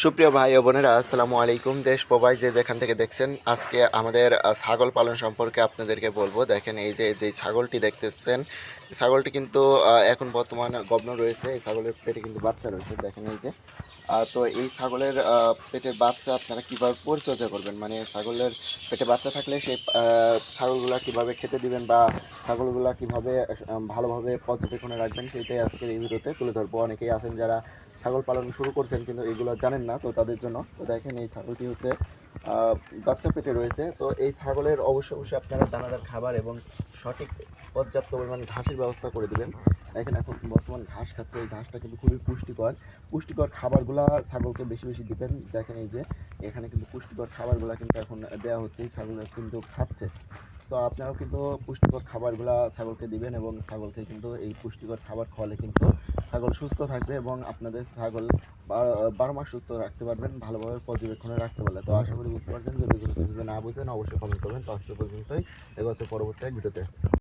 সুপ্রিয় ভাই বোনেরা, আসসালামু আলাইকুম। দেশ প্রবাস যে যেখান থেকে দেখছেন, আজকে আমাদের ছাগল পালন সম্পর্কে আপনাদেরকে বলব। দেখেন এই যে যে ছাগলটি দেখতেছেন ছাগলটি কিন্তু এখন বর্তমানে গব্ন রয়েছে। এই ছাগলের পেটে কিন্তু বাচ্চা রয়েছে, দেখেন এই যে। তো এই ছাগলের পেটের বাচ্চা আপনারা কীভাবে পরিচর্যা করবেন? মানে ছাগলের পেটে বাচ্চা থাকলে সেই ছাগলগুলা কীভাবে খেতে দিবেন বা ছাগলগুলা কীভাবে ভালোভাবে পর্যবেক্ষণে রাখবেন, সেইটাই আজকের এই ভিডিওতে তুলে ধরবো। অনেকেই আছেন যারা ছাগল পালন শুরু করছেন, কিন্তু এগুলো জানেন না, তো তাদের জন্য। তো দেখেন এই ছাগলটি হচ্ছে বাচ্চা পেটে রয়েছে। তো এই ছাগলের অবশ্যই অবশ্যই আপনারা দানাদার খাবার এবং সঠিক পর্যাপ্ত পরিমাণ ঘাসের ব্যবস্থা করে দেবেন। দেখেন এখন বর্তমান ঘাস খাচ্ছে। এই ঘাসটা কিন্তু খুবই পুষ্টিকর। পুষ্টিকর খাবারগুলা ছাগলকে বেশি বেশি দিবেন। দেখেন এই যে, এখানে কিন্তু পুষ্টিকর খাবারগুলা কিন্তু এখন দেওয়া হচ্ছে। এই ছাগলের কিন্তু খাচ্ছে। তো আপনারাও কিন্তু পুষ্টিকর খাবারগুলা ছাগলকে দিবেন এবং ছাগলকে কিন্তু এই পুষ্টিকর খাবার খাওয়ালে কিন্তু ছাগল সুস্থ থাকবে এবং আপনাদের ছাগল বারো মাস সুস্থ রাখতে পারবেন, ভালোভাবে পর্যবেক্ষণে রাখতে পারলে। তো আশা করি বুঝতে পারছেন, যদি কিছু না বুঝেন, অবশ্যই কমেন্ট করবেন। তো আজকে পর্যন্তই এগোচ্ছে পরবর্তী ভিডিওতে।